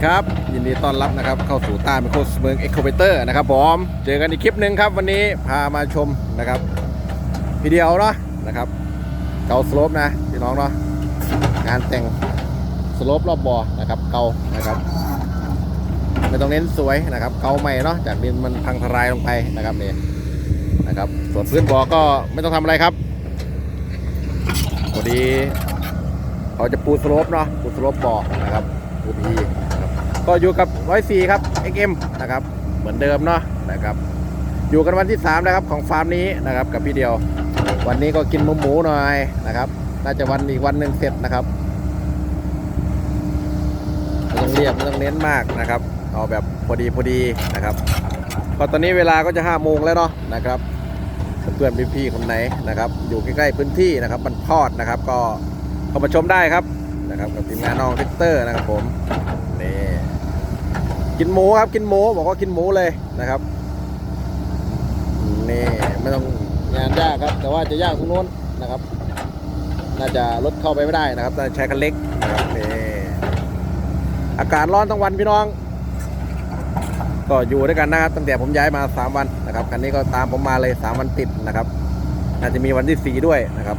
ดีครับ ยินดีต้อนรับนะครับเข้าสู่ใต้ไมโครเมืองเอ็กโคเปเตอร์นะครับผมเจอกันอีกคลิปหนึ่งครับวันนี้พามาชมนะครับพีเดียวเนาะนะครับเกาสโลปนะพี่น้องเนาะงานแต่งสโลปรอบบ่อนะครับเกานะครับไม่ต้องเน้นสวยนะครับ เกาใหม่เนาะจากดินมันพังทลายลงไปนะครับนี่นะครับส่วนพื้นบ่อก็ไม่ต้องทำอะไรครับพอดีเขาจะปูสโลปเนาะปูสโลปบ่อนะครับปูพี ก็อยู่กับร้อยสี่ครับ XM นะครับเหมือนเดิมเนาะนะครับอยู่กันวันที่3นะครับของฟาร์มนี้นะครับกับพี่เดียว วันนี้ก็กินหมูหมูหน่อยนะครับน่าจะวันอีกวันหนึ่งเสร็จนะครับไม่ต้องเรียบไม่ต้องเน้นมากนะครับเอาแบบพอดีพอดีนะครับก็ตอนนี้เวลาก็จะ5โมงแล้วเนาะนะครับเพื่อนพี่ๆคนไหนนะครับ อยู่ใกล้ๆพื้นที่นะครับบันพอดนะครับ ก็เข้ามาชมได้ครับนะครับกับทีมงานน้องเทคเตอร์นะครับผม นี่กินหมูครับกินหมูบอกว่ากินหมูเลยนะครับนี่ไม่ต้องงานยากครับ แต่ว่าจะยากตรงโน้นนะครับ น่าจะรถเข้าไปไม่ได้นะครับน่ใช้คันเล็กนะครับนี่อากาศร้อนทั้งวันพี่น้อง ก็อยู่ด้วยกันนะครับตั้งแต่ผมย้ายมา 3 วันนะครับคันนี้ก็ตามผมมาเลย 3 วันติดนะครับน่าจะมีวันที่ 4 ด้วยนะครับ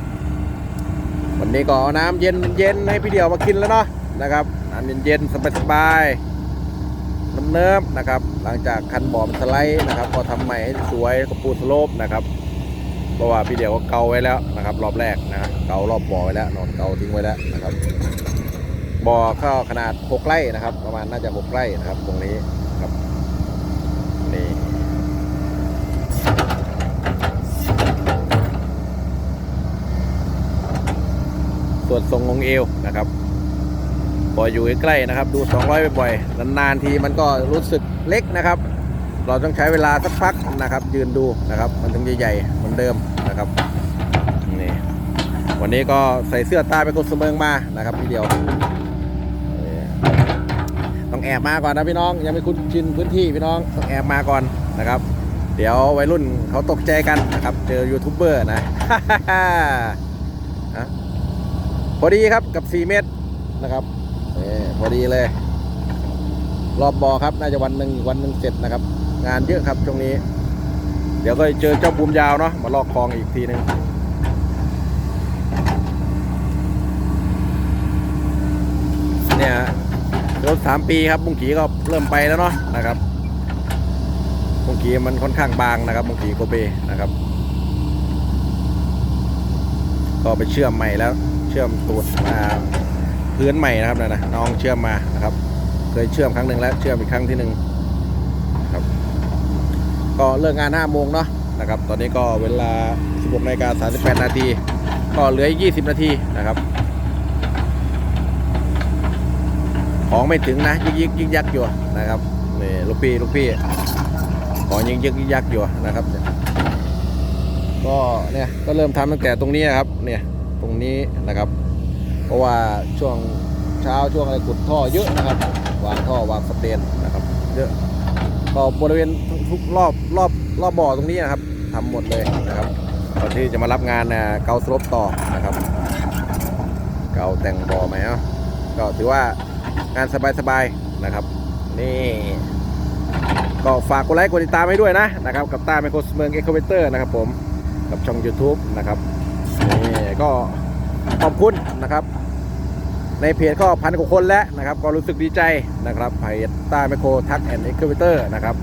วันนี้ก็เอาน้ำเย็นเย็นให้พี่เดียวมากินแล้วเนาะ นะครับน้ำเย็นเย็นสบายสบายๆน้ำเนิบนะครับ หลังจากคันบอมสไลด์นะครับ ก็ทำใหม่ให้สวยกับปูสโลปนะครับเพราะว่าพี่เดียวก็เกาไว้แล้วนะครับ รอบแรกนะเการอบบ่อไว้แล้วนอนเกาทิ้งไว้แล้วนะครับบ่อเข้าขนาด6ไร่นะครับ ประมาณน่าจะ6ไร่นะครับ ตรงนี้ครับนี่ส่วนทรงของเอวนะครับ พออยู่ใกล้ๆนะครับ ดู 200 บ่อยๆ นานๆ ทีมันก็รู้สึกเล็กนะครับ เราต้องใช้เวลาสักพักนะครับ ยืนดูนะครับ มันถึงจะใหญ่เหมือนเดิมนะครับนี่วันนี้ก็ใส่เสื้อตาไปกดเสมิงมานะครับทีเดียว ต้องแอบมาก่อนนะพี่น้องยังไม่คุ้นชินพื้นที่พี่น้องต้องแอบมาก่อนนะครับ เดี๋ยววัยรุ่นเขาตกใจกันนะครับ เจอยูทูบเบอร์นะอะพอดีครับกับ 4 เมตรนะครับ นี่พอดีเลย รอบบอครับ น่าจะวันหนึ่งวันหนึ่งเสร็จนะครับ งานเยอะครับช่วงนี้ เดี๋ยวก็เจอเจ้าบูมยาวเนาะมาลอกคลองอีกทีหนึ่งเนี่ยรถสามปีครับบุ้งกีก็เริ่มไปแล้วเนาะนะครับบุ้งกีมันค่อนข้างบางนะครับบุ้งกีโกเบนะครับ ก็ไปเชื่อมใหม่แล้ว เชื่อมตูดมา พื้นใหม่นะครับนะนะน้องเชื่อมมานะครับ เคยเชื่อมครั้งหนึ่งแล้วเชื่อมอีกครั้งที่หนึ่งครับ ก็เลิกงาน5โมงเนาะนะครับ ตอนนี้ก็เวลา 16นาฬิกา38 นาที ก็เหลืออีก 20 นาทีนะครับ ของไม่ถึงนะยิกยิกยิกยักอยู่นะครับนี่ลูกพี่ลูกพี่ของยิกยิกยิกยักอยู่นะครับ ก็เนี่ยก็เริ่มทำตั้งแต่ตรงนี้ครับเนี่ยตรงนี้นะครับ ราะว่าช่วงเช้าช่วงอะไรขุดท่อเยอะนะครับ วางท่อวางสเตนนะครับ เยอะก็บริเวณทุกรอบรอบรอบบ่อตรงนี้นะครับทำหมดเลยนะครับก่อนที่จะมารับงานนะเกาสลบต่อนะครับ เกาแต่งบ่อไหมเนาะก็ถือว่างานสบายๆนะครับ นี่ ก็ฝากกดไลค์กดติดตามให้ด้วยนะนะครับ กับตาไมโครสเมืองเอ็กโคเวเตอร์นะครับผมกับช่อง YouTube นะครับนี่ก็ขอบคุณนะครับ ในเพจก็พันกว่าคนแล้วนะครับ ก็รู้สึกดีใจนะครับเพจใต้ไมโครทักแอนด์เอ็กซ์เตอร์นะครับ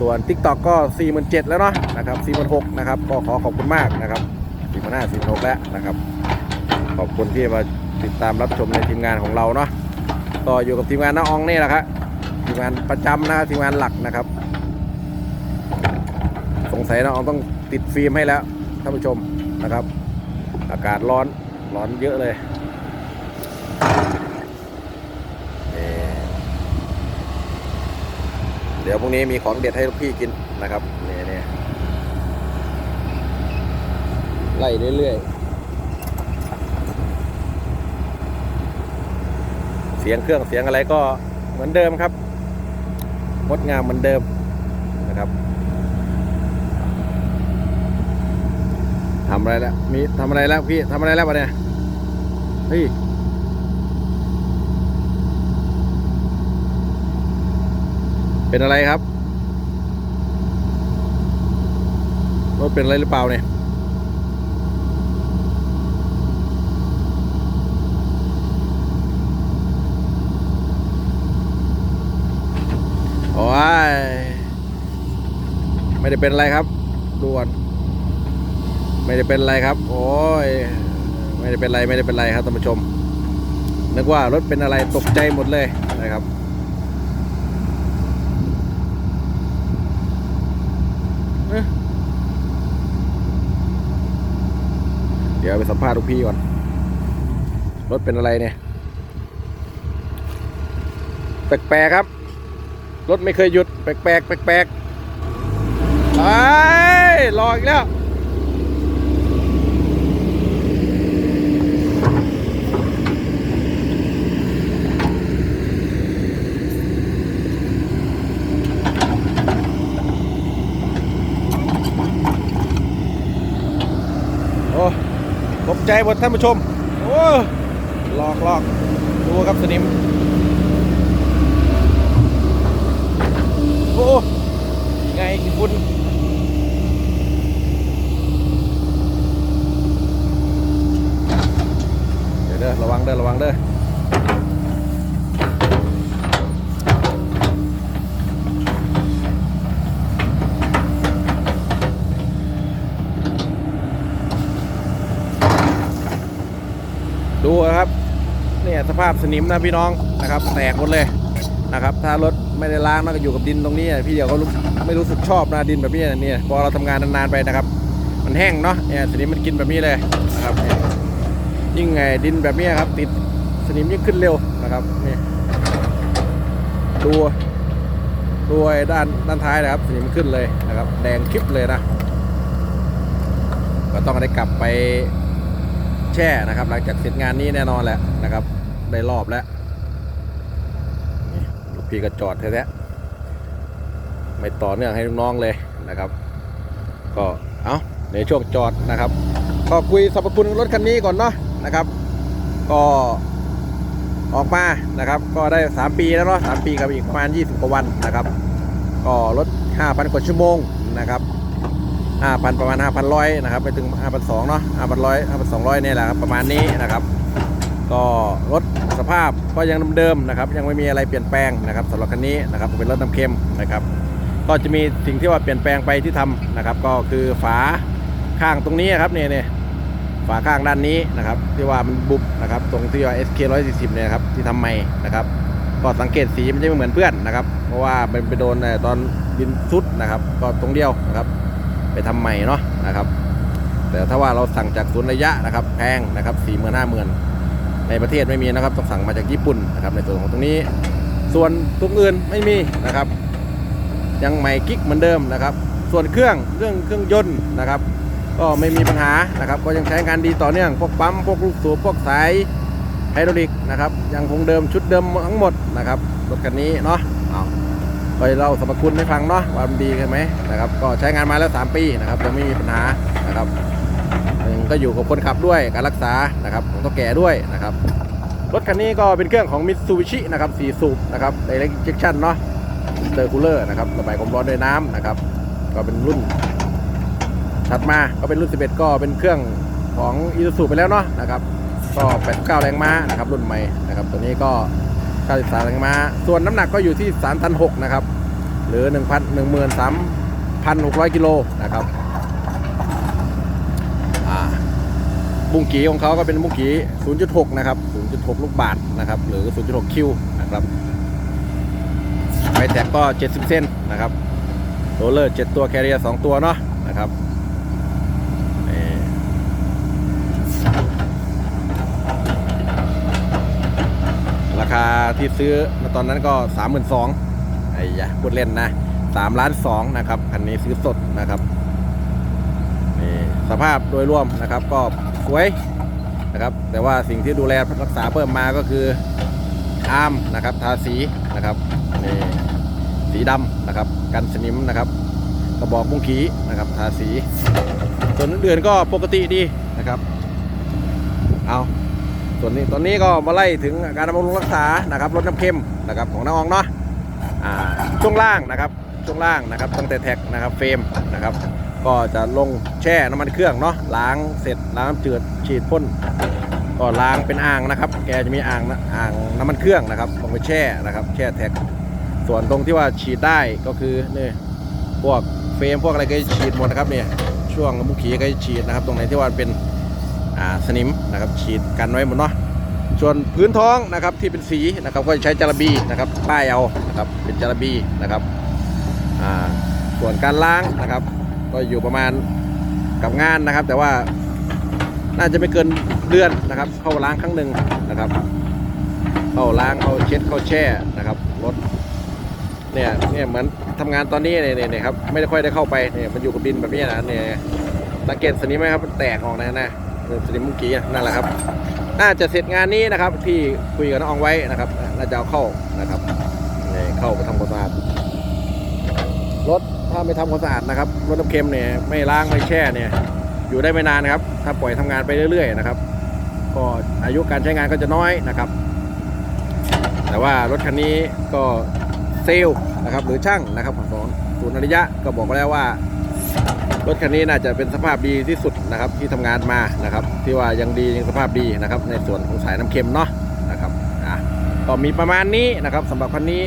ส่วน TikTok ก็ 47,000แล้วเนาะนะครับ46,000นะครับ ก็ขอขอบคุณมากนะครับ45 46แล้วนะครับ ขอบคุณที่มาติดตามรับชมในทีมงานของเราเนาะก็อยู่กับทีมงานน้าอองนี่แหละครับทีมงานประจำนะทีมงานหลักนะครับ สงสัยน้าอองต้องติดฟิล์มให้แล้วท่านผู้ชมนะครับ อากาศร้อนร้อนเยอะเลย เดี๋ยวพรุ่งนี้มีของเด็ดให้ลูกพี่กินนะครับนี่นี่ไล่เรื่อยๆ เสียงเครื่องเสียงอะไรก็เหมือนเดิมครับงดงามเหมือนเดิมนะครับทำอะไรแล้วมีทำอะไรแล้วพี่ทำอะไรแล้ววะเนี่ยเฮ้ย เป็นอะไรครับรถเป็นอะไรหรือเปล่าเนี่ยโอ้ยไม่ได้เป็นอะไรครับด่วนไม่ได้เป็นอะไรครับ โอ้ยไม่ได้เป็นไรไม่ได้เป็นไรครับท่านผู้ชมนึกว่ารถเป็นอะไรตกใจหมดเลยนะครับ เดี๋ยวไปสัมภาษณ์ลูกพี่ก่อน รถเป็นอะไรเนี่ย แปลกๆครับ รถไม่เคยหยุด แปลกๆแปลกๆไปรออีกแล้ว โอ้ตก ใจหมดท่านผู้ชม โอ้หลอกหลอกดูครับสนิม โอ้ไงคุณเดี๋ยวเด้อระวังเด้อระวังเด้อดูนะครับ เนี่ยสภาพสนิมนะพี่น้องนะครับ แตกหมดเลยนะครับ ถ้ารถไม่ได้ล้างแล้วก็อยู่กับดินตรงนี้พี่เดี๋ยวก็รู้ไม่รู้สึกชอบนะดินแบบนี้เนี่ยพอเราทำงานนานๆไปนะครับ มันแห้งเนาะเนี่ยสนิมมันกินแบบนี้เลยนะครับยิ่งไงดินแบบนี้ครับ ติดสนิมยิ่งขึ้นเร็วนะครับนี่ดูดูด้านด้านท้ายนะครับสนิมขึ้นเลยนะครับ แดงคลิปเลยนะก็ต้องได้กลับไปแช่นะครับ หลังจากเสร็จงานนี้แน่นอนแหละนะครับ ได้รอบแล้วนี่ลูกพี่ก็จอดแท้ๆไม่ต่อเนื่องให้น้องๆเลยนะครับ ก็เอาในช่วงจอดนะครับ ก็คุยสรรพคุณรถคันนี้ก่อนเนาะนะครับ ก็ออกมานะครับ ก็ได้ 3 ปีแล้วเนาะ3ปีกับอีกประมาณ 20กว่าวันนะครับ ก็รถ 5,000กว่าชั่วโมงนะครับ5,000 ประมาณ 5,100นะครับ ไปถึง 5,200เนาะ5,100 5,200เนี่ยแหละครับประมาณนี้นะครับ ก็รถ ภาพก็ยังเดิมๆนะครับ ยังไม่มีอะไรเปลี่ยนแปลงนะครับสำหรับคันนี้นะครับเป็นรถน้ำเค็มนะครับ ก็จะมีสิ่งที่ว่าเปลี่ยนแปลงไปที่ทำนะครับ ก็คือฝาข้างตรงนี้ครับเนี่ยเนี่ยฝาข้างด้านนี้นะครับ ที่ว่ามันบุบนะครับ ตรงที่ว่า SK 140เนี่ยครับที่ทำใหม่นะครับ ก็สังเกตสีมันจะไม่เหมือนเพื่อนนะครับ เพราะว่ามันไปโดนตอนดินซุดนะครับ ก็ตรงเดียวนะครับ ไปทำใหม่เนาะนะครับ แต่ถ้าว่าเราสั่งจากศูนย์ระยะนะครับ แพงนะครับสี่หมื่นห้าหมื่น ในประเทศไม่มีนะครับต้องสั่งมาจากญี่ปุ่นนะครับในส่วนของตรงนี้ ส่วนตรงอื่นไม่มีนะครับ ยังใหม่กิ๊กเหมือนเดิมนะครับ ส่วนเครื่องเรื่องเครื่องยนต์นะครับ ก็ไม่มีปัญหานะครับ ก็ยังใช้งานดีต่อเนื่องพวกปั๊มพวกลูกสูบพวกสายไฮดรอลิกนะครับยังคงเดิมชุดเดิมทั้งหมดนะครับรถคันนี้เนาะเอาไปเล่าสรรคุณให้ฟังเนาะว่ามันดีใช่ไหมนะครับ ก็ใช้งานมาแล้ว 3 ปีนะครับยังไม่มีปัญหานะครับยังก็อยู่กับคนขับด้วยการรักษานะครับของตัวแก่ด้วยนะครับ รถคันนี้ก็เป็นเครื่องของ Mitsubishi นะครับ4สูบนะครับ Direct Injection เนาะเตอร์คูลเลอร์นะครับระบายความร้อนด้วยน้ำนะครับ ก็เป็นรุ่น ถัดมาก็เป็นรุ่น 11 ก็เป็นเครื่องของอีซูซูไปแล้วเนาะนะครับ ก็ 89 แรงม้านะครับ รุ่นใหม่นะครับ ตัวนี้ก็ 93 แรงม้า ส่วนน้ำหนักก็อยู่ที่3ตัน6นะครับ หรือ 1,000 13,600 กิโลนะครับบุ้งกีของเขาก็เป็นบุ้งกี0.6 นะครับ 0.6 ลูกบาทนะครับ หรือ 0.6 คิวนะครับไฟแท็กก็ 70 เส้นนะครับโรลเลอร์ 7 ตัวแคเรียร์2ตัวเนาะนะครับราคาที่ซื้อตอนนั้นก็ 32,000ไอ้ยะพูดเล่นนะ3ล้าน2นะครับคันนี้ซื้อสดนะครับนี่สภาพโดยรวมนะครับก็สวย นะครับ แต่ว่าสิ่งที่ดูแลรักษาเพิ่มมาก็คืออาร์มนะครับ ทาสีนะครับนี่สีดำนะครับ กันสนิมนะครับ กระบอกมุ้งขีนะครับ ทาสี ส่วนอื่นก็ปกติดีนะครับ เอาส่วนนี้ตอนนี้ก็มาไล่ถึงการบำรุงรักษานะครับรถน้ำเค็มนะครับของน้าอองเนาะช่วงล่างนะครับช่วงล่างนะครับ ตั้งแต่แท็กนะครับเฟรมนะครับ ก็จะลงแช่น้ำมันเครื่องเนาะล้างเสร็จล้างน้ำจืดฉีดพ่นก็ล้างเป็นอ่างนะครับ แกจะมีอ่างนะอ่างน้ำมันเครื่องนะครับลงไปแช่นะครับ แช่แท็ก ส่วนตรงที่ว่าฉีดได้ก็คือนี่พวกเฟรมพวกอะไรก็ฉีดหมดนะครับเนี่ยช่วงมุกขีก็ฉีดนะครับ ตรงไหนที่ว่าเป็นอ่าสนิมนะครับ ฉีดกันไว้หมดเนาะส่วนพื้นท้องนะครับที่เป็นสีนะครับก็จะใช้จาระบีนะครับป้ายเอานะครับเป็นจาระบีนะครับอ่าส่วนการล้างนะครับ ก็อยู่ประมาณกับงานนะครับ แต่ว่าน่าจะไม่เกินเดือนนะครับ เข้าล้างครั้งหนึ่งนะครับ เข้าล้างเข้าเช็ดเข้าแช่นะครับรถเนี่ยเนี่ยเหมือนทำงานตอนนี้เนี่ยเนี่ยเนี่ยครับไม่ได้ค่อยได้เข้าไปเนี่ยมันอยู่กับดินแบบนี้นะเนี่ยสังเกตสนิมไหมครับมันแตกออกนะนะสนิมเมื่อกี้นั่นแหละครับ น่าจะเสร็จงานนี้นะครับ ที่คุยกับน้องอองไว้นะครับ น่าจะเอาเข้านะครับเนี่ยเข้าไปทำความสะอาด ไม่ทำความสะอาดนะครับรถน้ำเค็มเนี่ยไม่ล้างไม่แช่เนี่ยอยู่ได้ไม่นานครับ ถ้าปล่อยทำงานไปเรื่อยๆนะครับ ก็อายุการใช้งานก็จะน้อยนะครับ แต่ว่ารถคันนี้ก็เซลล์นะครับหรือช่างนะครับของศูนย์อริยะก็บอกมาแล้วว่ารถคันนี้น่าจะเป็นสภาพดีที่สุดนะครับ ที่ทำงานมานะครับ ที่ว่ายังดียังสภาพดีนะครับ ในส่วนของสายน้ำเค็มเนาะนะครับอะก็มีประมาณนี้นะครับสำหรับคันนี้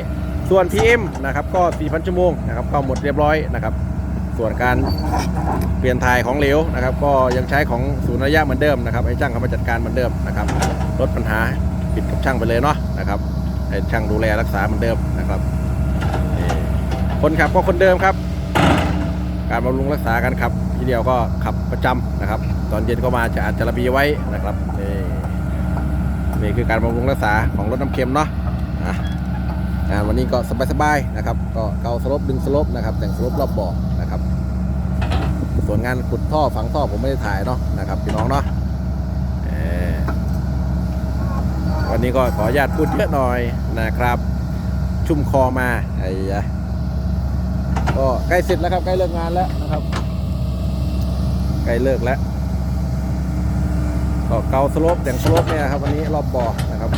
ส่วน PM นะครับก็ 4,000 ชั่วโมงนะครับก็หมดเรียบร้อยนะครับ ส่วนการเปลี่ยนถ่ายของเหลวนะครับ ก็ยังใช้ของศูนย์ระยะเหมือนเดิมนะครับให้ช่างเขามาจัดการเหมือนเดิมนะครับลดปัญหาปิดกับช่างไปเลยเนาะนะครับให้ช่างดูแลรักษาเหมือนเดิมนะครับคนขับก็คนเดิมครับ การบำรุงรักษากันขับทีเดียวก็ขับประจำนะครับ ตอนเย็นก็มาจะอาจจะระบีไว้นะครับนี่นี่คือการบำรุงรักษาของรถน้ำเค็มเนาะ วันนี้ก็สบายๆนะครับก็เกาสลบดึงสลบนะครับ แต่งสลบรอบบาะนะครับ ส่วนงานขุดท่อฝังท่อผมไม่ได้ถ่ายเนาะนะครับพี่น้องเนาะวันนี้ก็ขออนุญาตพูดเยอะหน่อยนะครับ ชุ่มคอมาไอ้ยะก็ใกล้เสร็จแล้วครับใกล้เลิกงานแล้วนะครับใกล้เลิกแล้วก็เกาสลปแต่งสลปเนี่ยครับวันนี้รอบบ่อนะครับ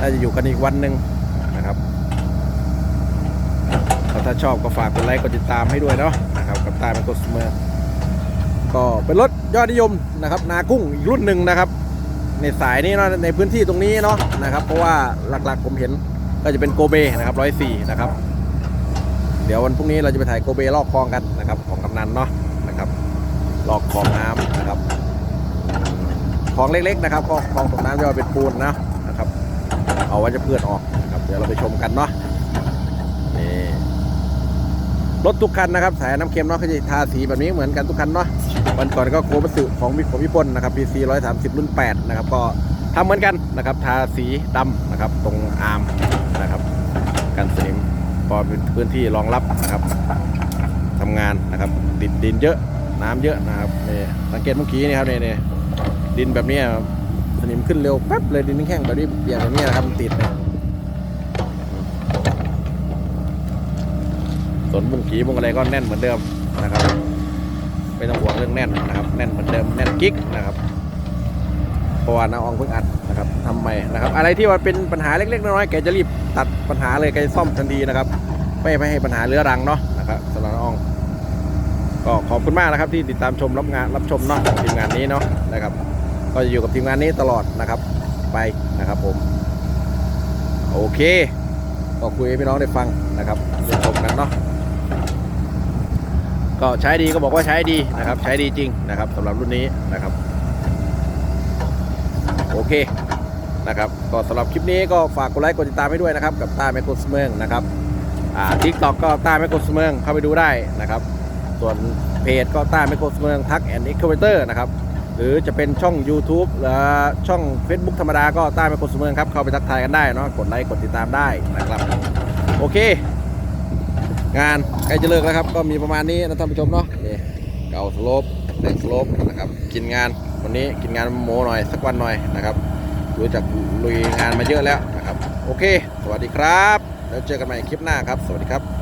น่าจะอยู่กันอีกวันหนึ่งนะครับแล้ว ถ้าชอบก็ฝากกดไลค์กดติดตามให้ด้วยเนาะนะครับกับตาเป็นกดเสมอก็เป็นรถยอดนิยมนะครับ นากุ้งอีกรุ่นหนึ่งนะครับ ในสายนี้เนาะในพื้นที่ตรงนี้เนาะนะครับ เพราะว่าหลักๆผมเห็นก็จะเป็นโกเบนะครับร้อยสี่นะครับ เดี๋ยววันพรุ่งนี้เราจะไปถ่ายโกเบลอกคลองกันนะครับ ของกำนันเนาะนะครับลอกคลองน้ำนะครับคลองเล็กๆนะครับก็คลองตกน้ำจะเป็นปูนนะนะครับ เอาไว้จะเพื่อนออกนะครับเดี๋ยวเราไปชมกันเนาะนี่ รถทุกคันนะครับ สายน้ำเค็มเนาะเขาจะทาสีแบบนี้เหมือนกันทุกคันเนาะวันก่อนก็โคมัสึของวิของพิพลนะครับ PC 130 รุ่น 8 นะครับ ก็ทำเหมือนกันนะครับ ทาสีดำนะครับ ตรงอาร์มนะครับ กันสนิมพอเป็นพื้นที่รองรับนะครับทำงานนะครับติดดินเยอะน้ำเยอะนะครับนี่สังเกตเมื่อกี้นี่ครับนี่นี่ดินแบบนี้สนิมขึ้นเร็วแป๊บเลยดินแห้งแบบนี้เปียกแบบนี้นะครับติดนะส่ว นบุ้งกีบุ้งอะไรก็แน่นเหมือนเดิมนะครับไม่ต้องห่วงเรื่องแน่นนะครับแน่นเหมือนเดิมแน่นกิ๊กนะครับเพราะว่าน้าอองเพิ่งอัดนะครับทำใหม่นะครับ อะไรที่ว่าเป็นปัญหาเล็กๆน้อยๆแกจะรีบตัดปัญหาเลยแกจะซ่อมทันทีนะครับไม่ไม่ให้ปัญหาเรื้อรังเนาะนะครับสำหรับน้าอองก็ขอบคุณมากนะครับที่ติดตามชมรับงานรับชมเนาะทีมงานนี้เนาะนะครับ ก็จะอยู่กับทีมงานนี้ตลอดนะครับไปนะครับผม โอเค ก็คุยให้พี่น้องได้ฟังนะครับได้ชมกันเนาะ ก็ใช้ดีก็บอกว่าใช้ดีนะครับใช้ดีจริงนะครับสำหรับรุ่นนี้นะครับ โอเคนะครับก็สำหรับคลิปนี้ก็ฝากกดไลค์กดติดตามให้ด้วยนะครับ กับต้าแมคโครสเมืองนะครับอ่าทิกตอกก็ต้าแมคโครสเมืองเข้าไปดูได้นะครับ ส่วนเพจก็ต้าไมโครสเมืองทักแอนด์เอ็กเคเตอร์นะครับหรือจะเป็นช่อง YouTube หรือช่อง Facebook ธรรมดาก็ต้าไมโครสเมืองครับเข้าไปทักทายกันได้เนาะกดไลค์กดติดตามได้นะครับ โอเค งานใกล้จะเลิกแล้วครับ ก็มีประมาณนี้นะท่านผู้ชมเนาะนี่เก่าสลบแต่งสลบนะครับ กินงานวันนี้กินงานโมหน่อยสักวันหน่อยนะครับ รู้จักลุยงานมาเยอะแล้วนะครับ โอเค สวัสดีครับ แล้วเจอกันใหม่คลิปหน้าครับ สวัสดีครับ